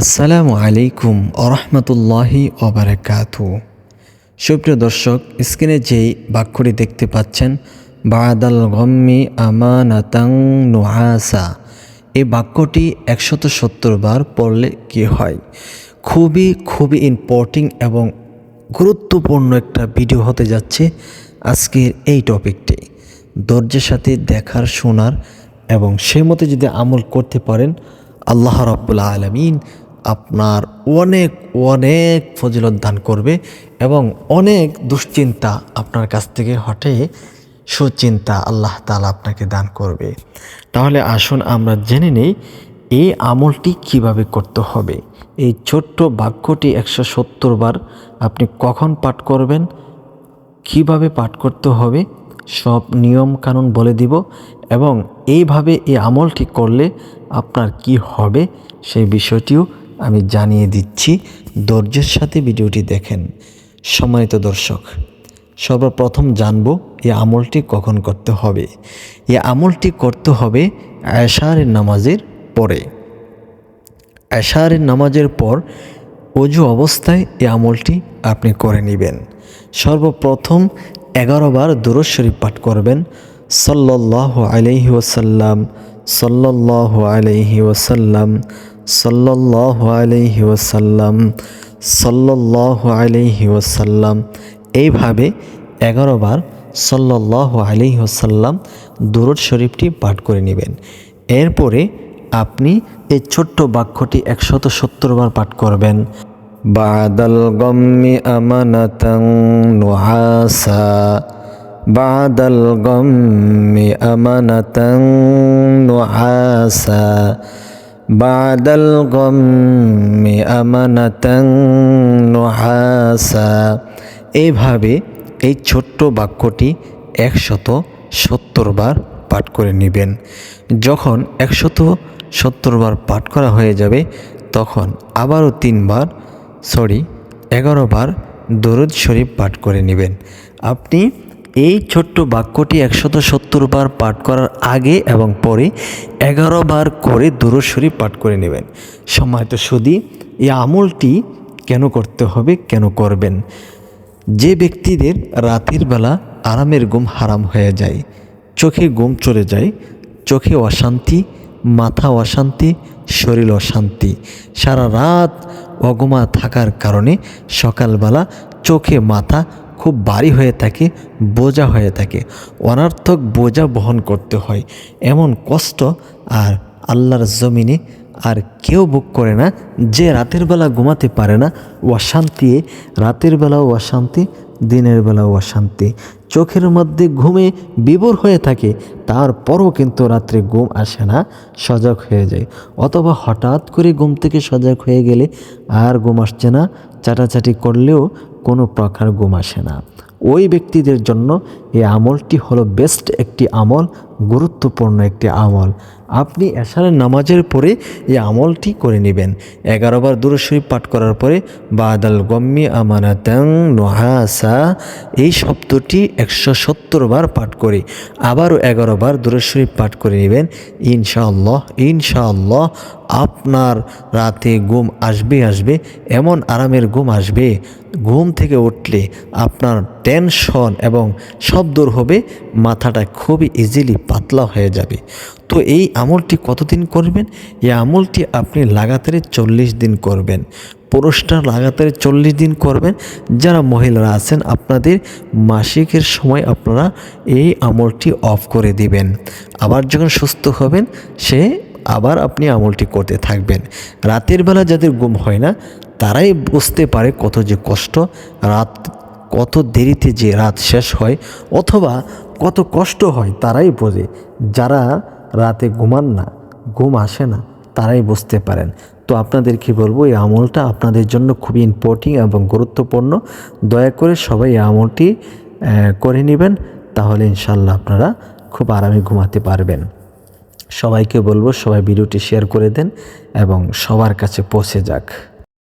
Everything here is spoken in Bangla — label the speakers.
Speaker 1: আসসালামু আলাইকুম আরহামতুল্লাহি ওবরাকাতু। সুপ্রিয় দর্শক, স্ক্রিনে যেই বাক্যটি দেখতে পাচ্ছেন, বাদাল গম্মি আমানাতাং নুআসা। এই বাক্যটি একশত সত্তর বার পড়লে কি হয়? খুবই খুবই ইম্পর্টিং এবং গুরুত্বপূর্ণ একটা ভিডিও হতে যাচ্ছে আজকের এই টপিকটি। ধৈর্যের সাথে দেখার, শোনার এবং সেই মতো যদি আমল করতে পারেন, আল্লাহ রব্বুল আলমিন আপনার অনেক অনেক ফজিলত দান করবে এবং অনেক দুশ্চিন্তা আপনার কাছ থেকে হটে, সুচিন্তা আল্লাহ তালা আপনাকে দান করবে। তাহলে আসুন আমরা জেনে নেই, এই আমলটি কীভাবে করতে হবে। এই ছোট্ট বাক্যটি একশো সত্তর বার আপনি কখন পাঠ করবেন, কীভাবে পাঠ করতে হবে, সব নিয়ম কানুন বলে দিব এবং এইভাবে এই আমলটি করলে আপনার কি হবে সেই বিষয়টিও আমি জানিয়ে দিচ্ছি, ধৈর্যের সাথে ভিডিওটি দেখেন। সম্মানিত দর্শক, সর্বপ্রথম জানব এই আমলটি কখন করতে হবে। এই আমলটি করতে হবে আয়সারের নামাজের পরে। আশারের নামাজের পর অজু অবস্থায় এই আমলটি আপনি করে নেবেন। সর্বপ্রথম এগারো বার দুরুদ শরীফ পাঠ করবেন। সাল্লাহ আলহি ওসাল্লাম সাল্লাহ আলহি ওসাল্লাম সাল্লাহ আলহি ওসাল্লাম সাল্লাহ আলহি ওসাল্লাম এইভাবে এগারো বার সাল্লাহ আলহি ওসাল্লাম দুরুদ শরীফটি পাঠ করে নেবেন। এরপরে আপনি এই ছোট্ট বাক্যটি একশত সত্তর বার পাঠ করবেন। বাদাল গম্মি আমানাতাং নুহাসা গম্মি আমানাতাং নুহাসা বাদাল গম্মি আমানাতাং নুহাসা। এইভাবে এই ছোট্ট বাক্যটি একশত সত্তর বার পাঠ করে নেবেন। যখন একশত সত্তর বার পাঠ করা হয়ে যাবে, তখন আবারও তিনবার, সরি, এগারো বার দরুদ শরীফ পাঠ করে নেবেন। আপনি এই ছোট্ট বাক্যটি একশত সত্তর বার পাঠ করার আগে এবং পরে এগারো বার করে দরুদ শরীফ পাঠ করে নেবেন। সময় তো সুদী, এই আমলটি কেন করতে হবে, কেন করবেন? যে ব্যক্তিদের রাতের বেলা আরামের ঘুম হারাম হয়ে যায়, চোখে ঘুম চলে যায়, চোখে অশান্তি, মাথা অশান্তি, শরীর অশান্তি, সারা রাত অগমা থাকার কারণে সকালবেলা চোখে মাথা খুব ভারী হয়ে থাকে, বোঝা হয়ে থাকে। অনার্থক বোঝা বহন করতে হয়। এমন কষ্ট আর আল্লাহর জমিনে আর কেউ বুক করে না যে রাতের বেলা ঘুমাতে পারে না। অশান্তি রাতের বেলাও অশান্তি, দিনের বেলাও অশান্তি। চোখের মধ্যে ঘুমে বিবর হয়ে থাকে, তারপরও কিন্তু রাত্রে ঘুম আসে না, সজাগ হয়ে যায়। অথবা হঠাৎ করে ঘুম থেকে সজাগ হয়ে গেলে আর ঘুম আসছে না, চাটাচাটি করলেও কোনো প্রকার ঘুম আসে না। ওই ব্যক্তিদের জন্য এই আমলটি হলো বেস্ট একটি আমল গুরুত্বপূর্ণ একটি আমল। আপনি এশারের নামাজের পরে এই আমলটি করে নেবেন। এগারোবার দূরশরীফ পাঠ করার পরে, বাদাল গম্মি আমানাতাং নোহাসা, এই শব্দটি একশো সত্তর বার পাঠ করে, আবারও এগারো বার দূরশরীফ পাঠ করে নেবেন। ইনশাআল্লাহ ইনশাআল্লাহ, আপনার রাতে ঘুম আসবে আসবে, এমন আরামের ঘুম আসবে। ঘুম থেকে উঠলে আপনার টেনশন এবং সব দূর হবে, মাথাটা খুবই ইজিলি পাতলা হয়ে যাবে। তো এই আমলটি কতদিন করবেন? এই আমলটি আপনি লাগাতারে চল্লিশ দিন করবেন। পুরুষটা লাগাতারে চল্লিশ দিন করবেন। যারা মহিলারা আছেন, আপনাদের মাসিকের সময় আপনারা এই আমলটি অফ করে দিবেন। আবার যখন সুস্থ হবেন, সে আবার আপনি আমলটি করতে থাকবেন। রাতের বেলা যাদের ঘুম হয় না, তারাই বুঝতে পারে কত যে কষ্ট, রাত কত দেরিতে যে রাত শেষ হয় অথবা কত কষ্ট হয় তারাই বোঝে। যারা রাতে ঘুমান না, ঘুম আসে না, তারাই বুঝতে পারেন। তো আপনাদের আপনাদেরকে বলব, এই আমলটা আপনাদের জন্য খুবই ইম্পর্টিং এবং গুরুত্বপূর্ণ। দয়া করে সবাই এই আমলটি করে নেবেন, তাহলে ইনশাল্লাহ আপনারা খুব আরামে ঘুমাতে পারবেন। সবাইকে বলব সবাই ভিডিওটি শেয়ার করে দেন এবং সবার কাছে পৌঁছে যাক।